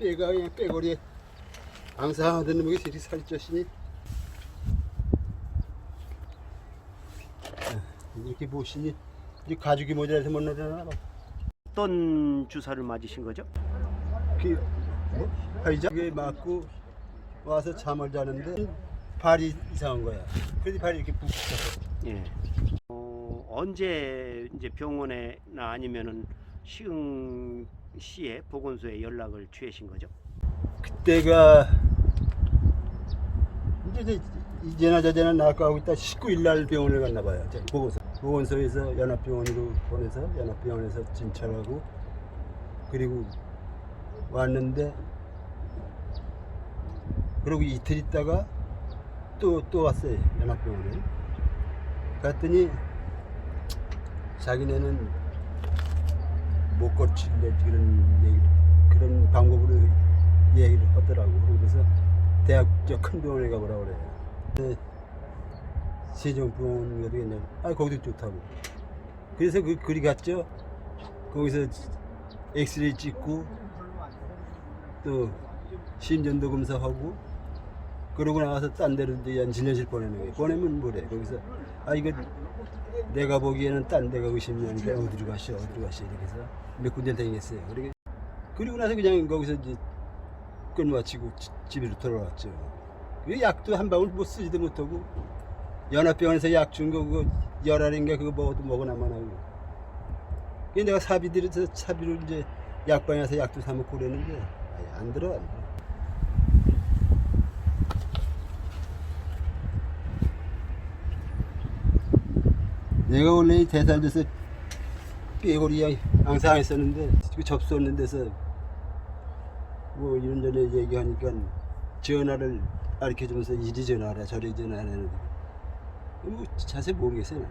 뼈가 그냥 뼈거리에 앙상하던 놈이 이렇게 살이 쪘으니 아, 이렇게 보시니 이 가죽이 모자라서 못 나잖아 어떤 주사를 맞으신 거죠? 그 뭐? 화이자에 맞고 와서 잠을 자는데 발이 이상한 거야 그래서 발이 이렇게 붓고 예. 어, 언제 이제 병원에나 아니면은 시흥시에 보건소에 연락을 취하신 거죠? 그때가 이제 이제 이제나 저제나 나가고 있다 19일 날 병원을 갔나 봐요. 보고서 보건소에서 연합병원으로 보내서 연합병원에서 진찰하고 그리고 왔는데 그리고 이틀 있다가 또 또 왔어요 연합병원에 갔더니 자기네는 못 고칠래 그런 얘기 그런 방법으로 얘기를 하더라고. 그래서 대학적 큰 병원에 가보라 그래. 근데 세종병원 가도 괜찮아. 아 거기도 좋다고. 그래서 그 그리 갔죠. 거기서 엑스레이 찍고 또 심전도 검사하고 그러고 나와서 딴 데로 연진료실 보내는 거예요. 보내면 뭐래. 거기서 아 이거 내가 보기에는 딴 데가 의심나니까 어디로 가시오 어디로 가시오 이렇게 해서 몇 군데 다니겠어요. 그리고 그리고 나서 그냥 거기서 이제 끝 마치고 지- 집으로 돌아왔죠. 그 약도 한 방울 뭐 쓰지도 못하고 연합병원에서 약 준 거 그거 열알인가 그거 먹어도 먹어나만 하고. 그 내가 사비 들여서 사비로 이제 약방에 서 약도 사 먹고 그랬는데 아예 안 들어 안 들어. 내가 원래 이 대살돼서 삐고리 앙상했었는데 그 접수 없는 데서 뭐 이런저런 얘기하니까 전화를 가르쳐 주면서 이리 전화하라 저리 전화하라 뭐 자세히 모르겠어요.